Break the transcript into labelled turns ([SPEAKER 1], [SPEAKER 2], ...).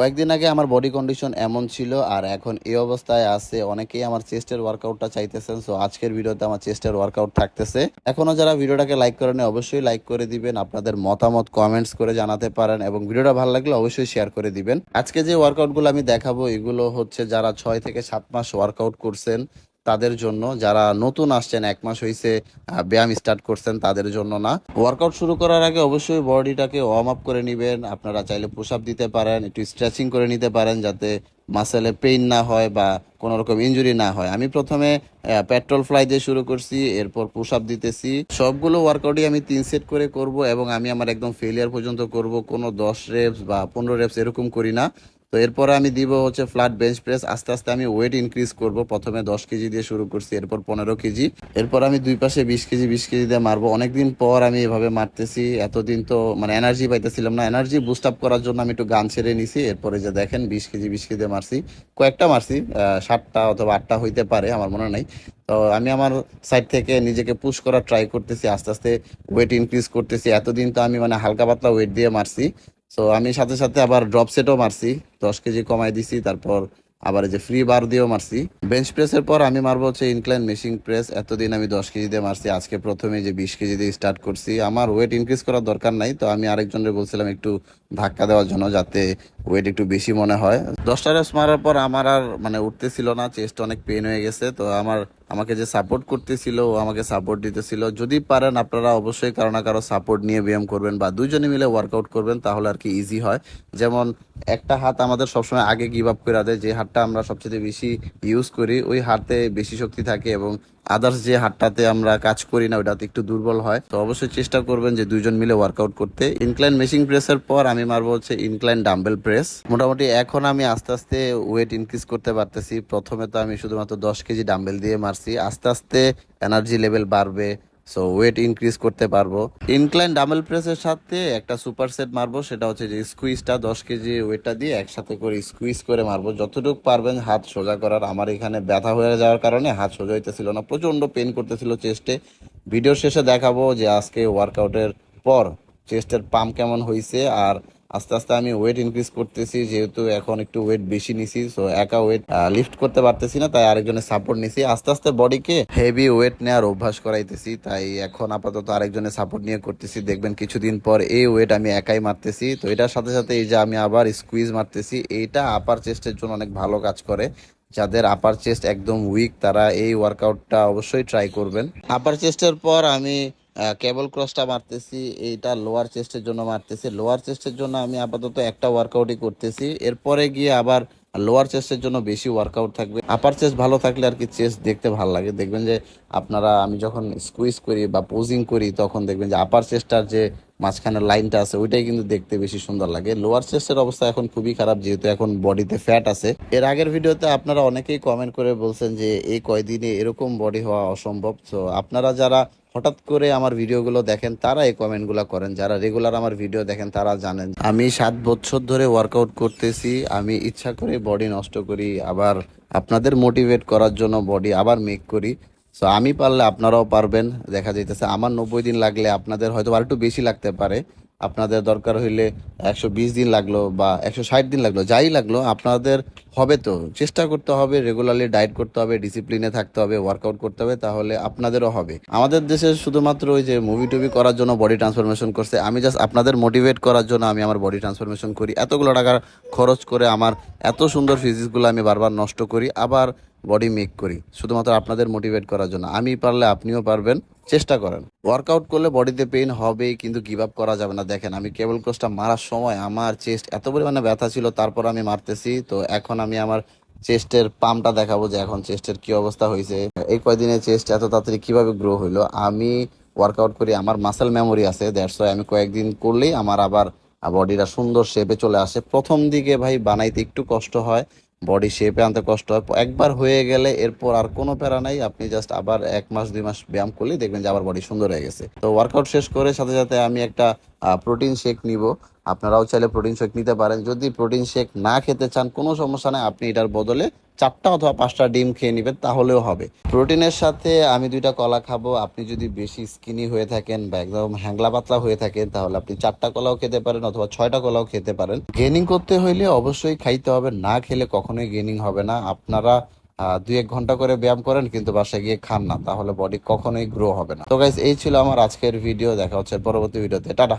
[SPEAKER 1] কয়েকদিন আগে আমার বডি কন্ডিশন এমন ছিল আর এখন এই অবস্থায় আছে। অনেকেই আমার চেস্টের ওয়ার্কআউটটা চাইতেছেন সো আজকের ভিডিওতে আমার চেস্টের ওয়ার্কআউট থাকতেছে। এখনও যারা ভিডিওটাকে লাইক করেন অবশ্যই লাইক করে দিবেন, আপনাদের মতামত কমেন্টস করে জানাতে পারেন এবং ভিডিওটা ভালো লাগলে অবশ্যই শেয়ার করে দিবেন। আজকে যে ওয়ার্কআউটগুলো আমি দেখাবো, এগুলো হচ্ছে যারা ছয় থেকে সাত মাস ওয়ার্কআউট করছেন তাদের জন্য, যারা নতুন আসছেন, এক মাস হয়েছে ব্যায়াম স্টার্ট করছেন, তাদের জন্য না। ওয়ার্কআউট শুরু করার আগে অবশ্যই বডিটাকে ওয়ার্ম আপ করে নেবেন। আপনারা চাইলে পুশ দিতে পারেন, একটু স্ট্রেচিং করে নিতে পারেন, যাতে মাসেলে পেইন না হয় বা কোনো রকম ইনজুরি না হয়। আমি প্রথমে পেট্রোল ফ্লাই দিয়ে শুরু করছি, এরপর পুশ আপ দিতেছি। সবগুলো ওয়ার্কআউটই আমি তিন সেট করে করব এবং আমি আমার একদম ফেলিয়ার পর্যন্ত করব। কোনো দশ রেপস বা পনেরো রেপস এরকম করি না। তো এরপরে আমি দিব হচ্ছে ফ্ল্যাট বেঞ্চ প্রেস আস্তে আস্তে আমি ওয়েট ইনক্রিজ করব। প্রথমে দশ কেজি দিয়ে শুরু করছি, এরপর পনেরো কেজি। এরপর আমি দুই পাশে বিশ কেজি বিশ কেজি দিয়ে মারবো। অনেকদিন পর আমি এভাবে মারতেছি। এতদিন তো মানে এনার্জি পাইতেছিলাম না। এনার্জি বুস্ট আপ করার জন্য আমি একটু গান ছেড়ে নিছি। এরপরে যে দেখেন বিশ কেজি বিশ কেজি দিয়ে মারছি। কয়েকটা মারছি সাতটা অথবা আটটা হইতে পারে, আমার মনে নাই। তো আমি আমার সাইড থেকে নিজেকে পুশ করার ট্রাই করতেছি, আস্তে আস্তে ওয়েট ইনক্রিজ করতেছি। এতদিন তো আমি মানে হালকা পাতলা ওয়েট দিয়ে মারছি। সো আমি সাথে সাথে আবার ড্রপ সেটও মারছি। দশ কেজি কমাই দিছি, তারপর আবার এই যে ফ্রি বার দিয়েও মারছি। বেঞ্চ প্রেসের পর আমি মারবো হচ্ছে ইনক্লাইন মেশিং প্রেস এতদিন আমি দশ কেজি দিয়ে মারছি, আজকে প্রথমে যে বিশ কেজি দিয়ে স্টার্ট করছি। আমার ওয়েট ইনক্রিজ করার দরকার নাই, তো আমি আরেকজনের বলছিলাম একটু ধাক্কা দেওয়ার জন্য যাতে ওয়েট একটু বেশি মনে হয়। দশটা রেস মারার পর আমার আর মানে উঠতেছিল না চেস্ট অনেক পেন হয়ে গেছে, তো আমার আমাকে যে সাপোর্ট করতেছিল, ও আমাকে সাপোর্ট দিতেছিল। যদি পারেন, আপনারা অবশ্যই কারও না কারও সাপোর্ট নিয়ে ব্যায়াম করবেন বা দুজনে মিলে ওয়ার্কআউট করবেন, তাহলে আর কি ইজি হয়। যেমন, একটা হাত আমাদের সবসময় আগে গিভ আপ করে দেয়, যে হাতটা আমরা সবচেয়ে বেশি ইউজ করি, ওই হাতে বেশি শক্তি থাকে এবং আদার্স যে হাটটাতে আমরা কাজ করি না, ওটাতে একটু দুর্বল হয়। তো অবশ্যই চেষ্টা করবেন যে দুজন মিলে ওয়ার্কআউট করতে। ইনক্লাইন মেশিন প্রেসের পর আমি মারবো হচ্ছে ইনক্লাইন ডাম্বেল প্রেস মোটামুটি এখন আমি আস্তে আস্তে ওয়েট ইনক্রিজ করতে পারতেছি। প্রথমে তো আমি শুধুমাত্র দশ কেজি ডাম্বেল দিয়ে মারছি। আস্তে আস্তে এনার্জি লেভেল বাড়বে। সো ওয়েট ইনক্রিজ করতে পারব। ইনক্লাইন ডাম্বেল প্রেসের সাথে একটা সুপার সেট মারবো, সেটা হচ্ছে যে স্কুইজটা দশ কেজি ওয়েটটা দিয়ে একসাথে করে স্কুইজ করে মারবো। যতটুকু পারবেন হাত সোজা করার। আমার এখানে ব্যথা হয়ে যাওয়ার কারণে হাত সোজা হইতেছিল না, প্রচণ্ড পেন করতেছিল চেস্টে ভিডিওর শেষে দেখাবো যে আজকে ওয়ার্কআউটের পর চেস্টের পাম্প কেমন হয়েছে আর আস্তে আস্তে আমি ওয়েট ইনক্রিজ করতেছি, যেহেতু এখন একটু ওয়েট বেশি নিছি সো একা ওয়েট লিফট করতে পারতেছি না, তাই আরেকজনের সাপোর্ট নিছি। আস্তে আস্তে বডিকে হেভি ওয়েট নেওয়ার অভ্যাস করাইতেছি, তাই এখন আপাতত আরেকজনের সাপোর্ট নিয়ে করতেছি। দেখবেন কিছুদিন পর এই ওয়েট আমি একাই মারতেছি। তো এটার সাথে সাথে এই যে আমি আবার স্কুইজ মারতেছি, এইটা আপার চেস্টের জন্য অনেক ভালো কাজ করে। যাদের আপার চেস্ট একদম উইক তারা এই ওয়ার্কআউটটা অবশ্যই ট্রাই করবেন। আপার চেস্টের পর আমি কেবল ক্রসটা মারতেছি, এইটা লোয়ার চেস্টের জন্য মারতেছি। লোয়ার চেস্টের জন্য আমি আপাতত একটা ওয়ার্কআউটই করতেছি। এরপরে গিয়ে আবার লোয়ার চেস্টের জন্য বেশি ওয়ার্কআউট থাকবে। আপার চেস্ট ভালো থাকলে আর কি চেস্ট দেখতে ভালো লাগে। দেখবেন যে আপনারা, আমি যখন স্কুইজ করি বা পোজিং করি, তখন দেখবেন যে আপার চেস্টার যে মাঝখানের লাইনটা আছে, ওইটাই কিন্তু দেখতে বেশি সুন্দর লাগে। লোয়ার চেস্টের অবস্থা এখন খুবই খারাপ, যেহেতু এখন বডিতে ফ্যাট আছে। এর আগের ভিডিওতে আপনারা অনেকেই কমেন্ট করে বলছেন যে, এই কয়দিনে এরকম বডি হওয়া অসম্ভব? তো আপনারা যারা হঠাৎ করে আমার ভিডিওগুলো দেখেন, তারা এই কমেন্টগুলো করেন। যারা রেগুলার আমার ভিডিও দেখেন, তারা জানেন। আমি সাত বছর ধরে ওয়ার্কআউট করতেছি, আমি ইচ্ছা করে বডি নষ্ট করি, আবার আপনাদের মোটিভেট করার জন্য বডি আবার মেক করি। সো আমি পারলে আপনারাও পারবেন, দেখা যাইতেছে আমার নব্বই দিন লাগলে আপনাদের হয়তো আর একটু বেশি লাগতে পারে। আপনাদের দরকার হইলে একশো বিশ দিন লাগল বা একশো ষাট দিন লাগল, যাই লাগল, আপনাদের হবে তো। চেষ্টা করতে হবে রেগুলারলি ডায়েট করতে হবে ডিসিপ্লিনে থাকতে হবে ওয়ার্কআউট করতে হবে, তাহলে আপনাদেরও হবে। আমাদের দেশে শুধুমাত্র ওই যে মুভি টুভি করার জন্য বডি ট্রান্সফরমেশন করছে, আমি জাস্ট আপনাদের মোটিভেট করার জন্য আমি আমার বডি ট্রান্সফরমেশন করি। এতগুলো টাকা খরচ করে আমার এত সুন্দর ফিজিক্সগুলো আমি বারবার নষ্ট করি। আবার বডি মেক করি, শুধুমাত্র আপনাদের মোটিভেট করার জন্য। আমি পারলে আপনিও পারবেন, চেষ্টা করেন। ওয়ার্কআউট করলে বডিতে পেইন হবেই, কিন্তু গিভ আপ করা যাবে না। দেখেন, আমি কেবল ক্রসটা মারার সময় আমার চেস্ট এত পরিমাণে ব্যথা ছিল, তারপর আমি মারতেছি। তো এখন আমি আমার চেস্টের পাম্পটা দেখাবো যে এখন চেস্টের কি অবস্থা হয়েছে। এই কয়দিনে চেস্ট এত তাড়াতাড়ি কীভাবে গ্রো হইল? আমি ওয়ার্কআউট করি, আমার মাসেল মেমোরি আছে দ্যাটস ওয়াই আমি কয়েকদিন করলেই আমার আবার বডিটা সুন্দর শেপে চলে আসে। প্রথম দিকে ভাই বানাইতে একটু কষ্ট হয় বডি শেপে আনতে কষ্ট হয়। একবার হয়ে গেলে এরপর আর কোনো প্যারা নাই। আপনি জাস্ট আবার এক মাস, দুই মাস ব্যায়াম করলেই দেখবেন যে আবার বডি সুন্দর হয়ে গেছে। তো ওয়ার্কআউট শেষ করে সাথে সাথে আমি একটা প্রোটিন শেক নিব। আপনারাও চাইলে প্রোটিন শেক নিতে পারেন। যদি প্রোটিন শেক না খেতে চান, কোনো সমস্যা নেই, আপনি এটার বদলে চারটা অথবা পাঁচটা ডিম খেয়ে নেবেন, তাহলেও হবে। প্রোটিনের সাথে আমি দুইটা কলা খাব। আপনি যদি বেশি স্কিনি হয়ে থাকেন বা একদম হ্যাংলা পাতলা হয়ে থাকেন, তাহলে আপনি চারটা কলাও খেতে পারেন অথবা ছয়টা কলাও খেতে পারেন। গেনিং করতে হইলে অবশ্যই খাইতে হবে। না খেলে কখনোই গেনিং হবে না। আপনারা দুই এক ঘণ্টা করে ব্যায়াম করেন, কিন্তু বাসায় গিয়ে খান না, তাহলে বডি কখনোই গ্রো হবে না। তো গাইজ এই ছিল আমার আজকের ভিডিও দেখা হচ্ছে পরবর্তী ভিডিওতে টাটা!